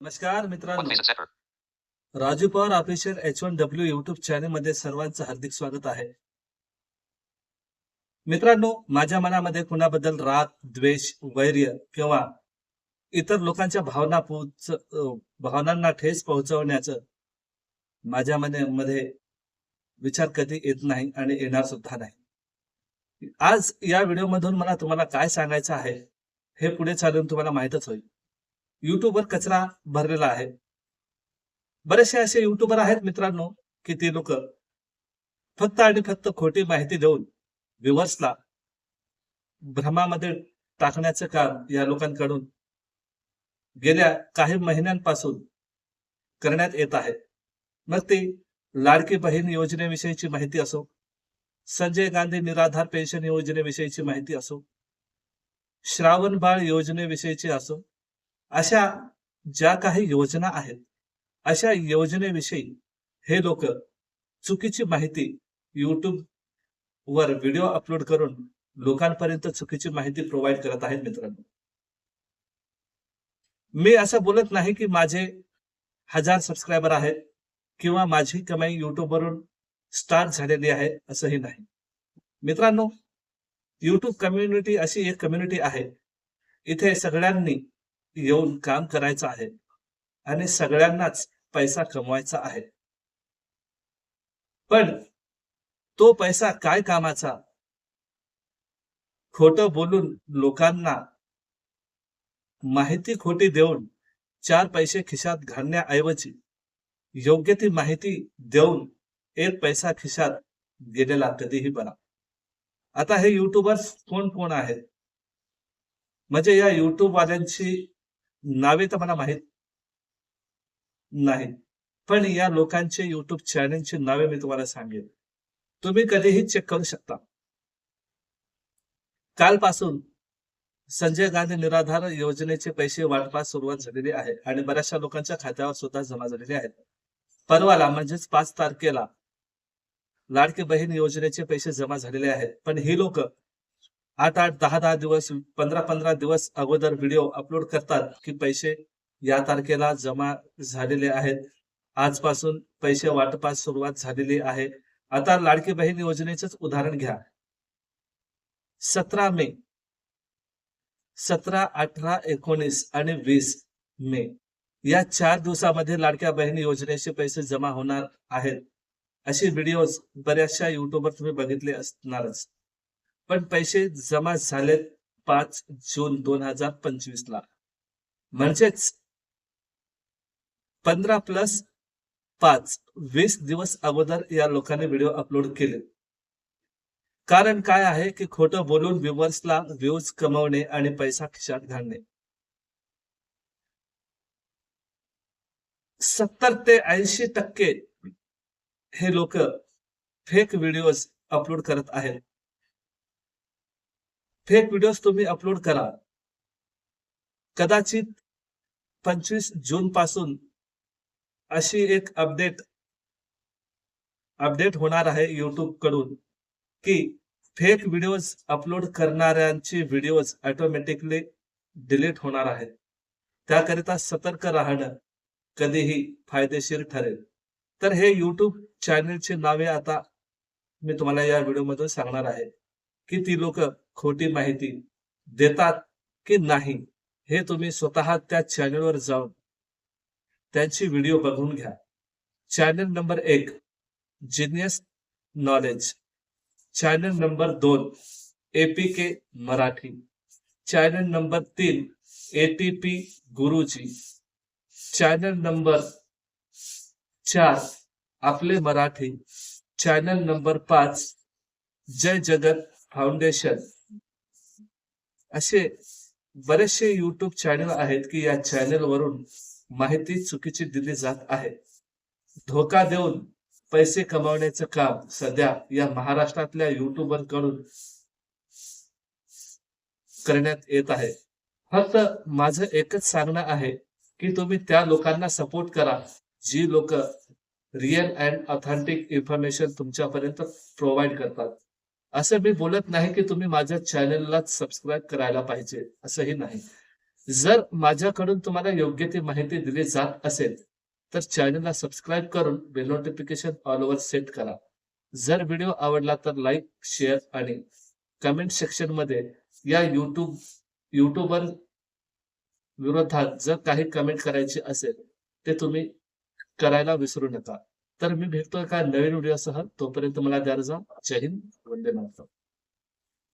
नमस्कार मित्रांनो. Raju Pawar official H one W YouTube चॅनलमध्ये सर्वांचं हार्दिक स्वागत आहे. मित्रांनो माझ्या मनामध्ये कुणाबद्दल राग द्वेष वैर्य किंवा इतर लोकांच्या भावना पोहोच अं, भावनांना ठेस पोहोचवण्याचं माझ्या मने मध्ये विचार कधी येत नाही आणि येणार सुद्धा नाही. आज या व्हिडिओमधून मला तुम्हाला काय सांगायचं आहे हे पुढे चालून तुम्हाला माहीतच होईल. युट्यूबवर कचरा भरलेला आहे. बरेचसे असे युट्यूबर आहेत मित्रांनो की ते लोक फक्त आणि फक्त खोटी माहिती देऊन व्ह्युअर्सला भ्रमामध्ये टाकण्याचं काम या लोकांकडून गेल्या काही महिन्यांपासून करण्यात येत आहे. मग ती लाडकी बहीण योजनेविषयीची माहिती असो संजय गांधी निराधार पेन्शन योजनेविषयीची माहिती असो श्रावण बाळ योजनेविषयीची असो अशा ज्या काही योजना आहेत अशा योजनेविषयी हे लोक चुकीची माहिती युट्यूब वर व्हिडिओ अपलोड करून लोकांपर्यंत चुकीची माहिती प्रोव्हाइड करत आहेत मित्रांनो. मी असं बोलत नाही की माझे हजार सबस्क्रायबर आहेत किंवा माझी कमाई युट्यूबवरून स्टार्ट झालेली आहे असंही नाही. मित्रांनो युट्यूब कम्युनिटी अशी एक कम्युनिटी आहे. इथे सगळ्यांनी येऊन काम करायचं आहे आणि सगळ्यांनाच पैसा कमवायचा आहे. पण तो पैसा काय कामाचा? खोट बोलून लोकांना माहिती खोटी देऊन चार पैसे खिशात घालण्याऐवजी योग्य ती माहिती देऊन एक पैसा खिशात गेलेला कधीही बरा. आता हे युट्यूबर्स कोण कोण आहेत? म्हणजे या युट्यूब वाल्यांची नावे तर मला माहीत नाही पण या लोकांचे युट्यूब चॅनलची नावे मी तुम्हाला सांगेन. तुम्ही कधीही चेक करू शकता. कालपासून संजय गांधी निराधार योजनेचे पैसे वाटपास सुरुवात झालेली आहे आणि बऱ्याचशा लोकांच्या खात्यावर सुद्धा जमा झालेले आहेत. परवाला म्हणजेच पाच तारखेला लाडकी बहीण योजनेचे पैसे जमा झालेले आहेत. पण ही लोक आठ आठ दहा दहा दिवस पंधरा पंधरा दिवस अगोदर व्हिडिओ अपलोड करतात की पैसे या तारखेला जमा झालेले आहेत. आजपासून पैसे वाटपास सुरुवात झालेली आहे. आता लाडकी बहीण योजनेच उदाहरण घ्या. सतरा मे सतरा अठरा एकोणीस आणि वीस मे या चार दिवसामध्ये लाडक्या बहीण योजनेचे पैसे जमा होणार आहेत. अशी व्हिडिओज बऱ्याचशा युट्यूबवर तुम्ही बघितले असणारच. पण पैसे जमा झालेत पाच जून दोन हजार पंचवीस ला म्हणजेच पंधरा प्लस पाच वीस दिवस अगोदर या लोकांनी व्हिडिओ अपलोड केले. कारण काय आहे की खोटं बोलून व्ह्युअर्सला व्ह्यूज कमवणे आणि पैसा खिशात घालणे. सत्तर ते ऐंशी टक्के हे लोक फेक व्हिडिओज अपलोड करत आहेत. फेक व्हिडिओ तुम्ही अपलोड करा. कदाचित पंचवीस जून पासून अशी एक अपडेट अपडेट होणार आहे युट्यूबकडून की फेक व्हिडिओज अपलोड करणाऱ्यांची व्हिडिओज ऑटोमॅटिकली डिलीट होणार आहेत. त्याकरिता सतर्क राहणं कधीही फायदेशीर ठरेल. तर हे युट्यूब चॅनलची नावे आता मी तुम्हाला या व्हिडिओमधून सांगणार आहे. की ती लोक खोटी माहिती देतात की नाही हे तुम्ही स्वतः त्या चॅनलवर जाऊन त्यांची व्हिडिओ बघून घ्या. चॅनल नंबर एक जिनियस नॉलेज चॅनल नंबर दोन एपीके मराठी. चॅनल नंबर तीन एटीपी गुरुजी. चॅनल नंबर चार आपले मराठी. चॅनल नंबर पाच जय जगत फाउंडेशन असे बरेचसे युट्यूब चॅनल आहेत की या चॅनल वरून माहिती चुकीची दिली जात आहे. धोका देऊन पैसे कमावण्याचं काम सध्या या महाराष्ट्रातल्या युट्यूबरकडून करण्यात येत आहे. फक्त माझं एकच सांगणं आहे की तुम्ही त्या लोकांना सपोर्ट करा जी लोक रिअल अँड ऑथेंटिक इन्फॉर्मेशन तुमच्यापर्यंत प्रोव्हाइड करतात. असं मी बोलत नाही की तुम्ही माझ्या चॅनलला सबस्क्राईब करायला पाहिजे असंही नाही. जर माझ्याकडून तुम्हाला योग्य ती माहिती दिली जात असेल तर चॅनलला सबस्क्राईब करून बेल नोटिफिकेशन ऑलवर सेट करा. जर व्हिडिओ आवडला तर लाईक शेअर आणि कमेंट सेक्शनमध्ये या युट्यूब युट्यूबर विरोधात जर काही कमेंट करायची असेल ते तुम्ही करायला विसरू नका. तर मी भेटतोय का? नवीन व्हिडिओसह तोपर्यंत मला द्या जा. जय हिंद. वंदे मातरम.